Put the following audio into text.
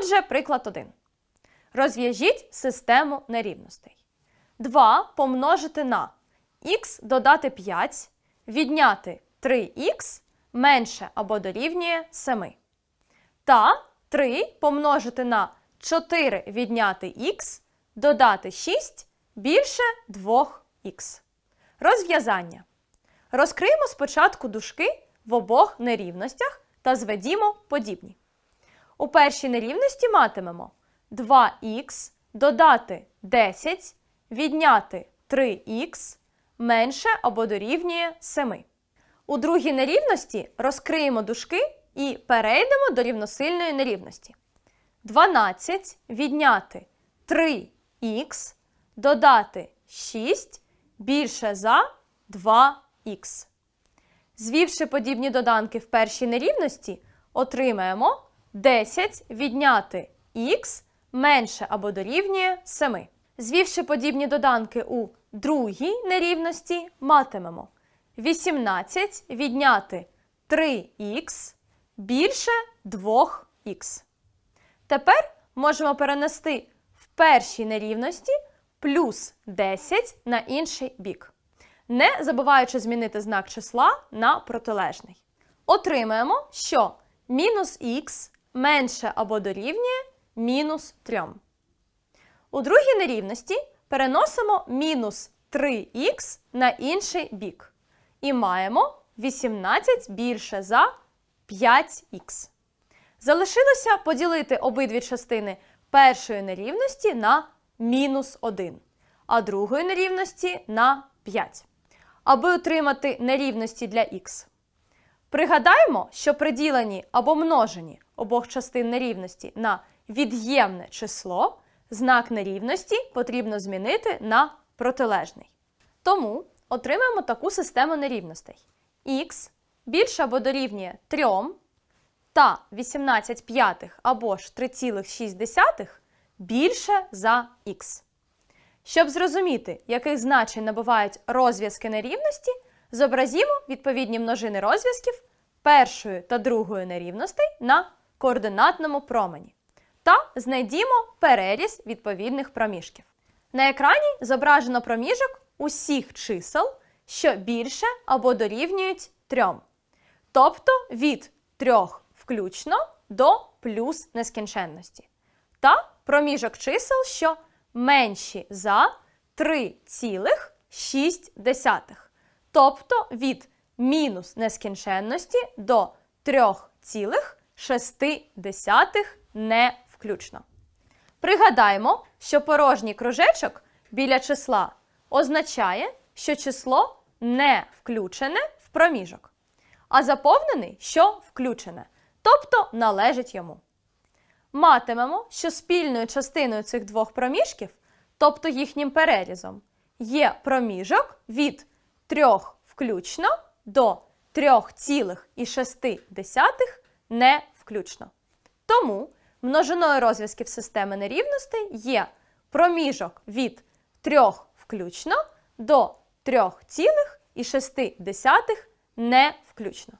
Отже, приклад 1. Розв'яжіть систему нерівностей. 2 помножити на х додати 5, відняти 3х менше або дорівнює 7. Та 3 помножити на 4 відняти х додати 6 більше 2х. Розв'язання. Розкриємо спочатку дужки в обох нерівностях та зведімо подібні. У першій нерівності матимемо 2х додати 10, відняти 3х менше або дорівнює 7. У другій нерівності розкриємо дужки і перейдемо до рівносильної нерівності. 12 відняти 3х додати 6 більше за 2х. Звівши подібні доданки в першій нерівності, отримаємо 10 відняти х менше або дорівнює 7. Звівши подібні доданки у другій нерівності, матимемо 18 відняти 3х більше 2х. Тепер можемо перенести в першій нерівності плюс 10 на інший бік, не забуваючи змінити знак числа на протилежний. Отримаємо, що мінус х менше або дорівнює мінус 3. У другій нерівності переносимо мінус 3х на інший бік. І маємо 18 більше за 5х. Залишилося поділити обидві частини першої нерівності на мінус 1, а другої нерівності на 5, аби отримати нерівності для х. Пригадаємо, що при діленні або множенні обох частин нерівності на від'ємне число знак нерівності потрібно змінити на протилежний. Тому отримаємо таку систему нерівностей. х більше або дорівнює 3 та 18 п'ятих або ж 3,6 більше за х. Щоб зрозуміти, яких значень набувають розв'язки нерівності, зобразімо відповідні множини розв'язків першої та другої нерівностей на координатному промені та знайдімо переріз відповідних проміжків. На екрані зображено проміжок усіх чисел, що більше або дорівнюють 3. Тобто від 3 включно до плюс нескінченності. Та проміжок чисел, що менші за 3,6. Тобто від мінус нескінченності до 3,6 не включно. Пригадаємо, що порожній кружечок біля числа означає, що число не включене в проміжок, а заповнений, що включене, тобто належить йому. Матимемо, що спільною частиною цих двох проміжків, тобто їхнім перерізом, є проміжок від 3 включно до 3,6 не включно. Тому множиною розв'язків системи нерівностей є проміжок від 3 включно до 3,6 не включно.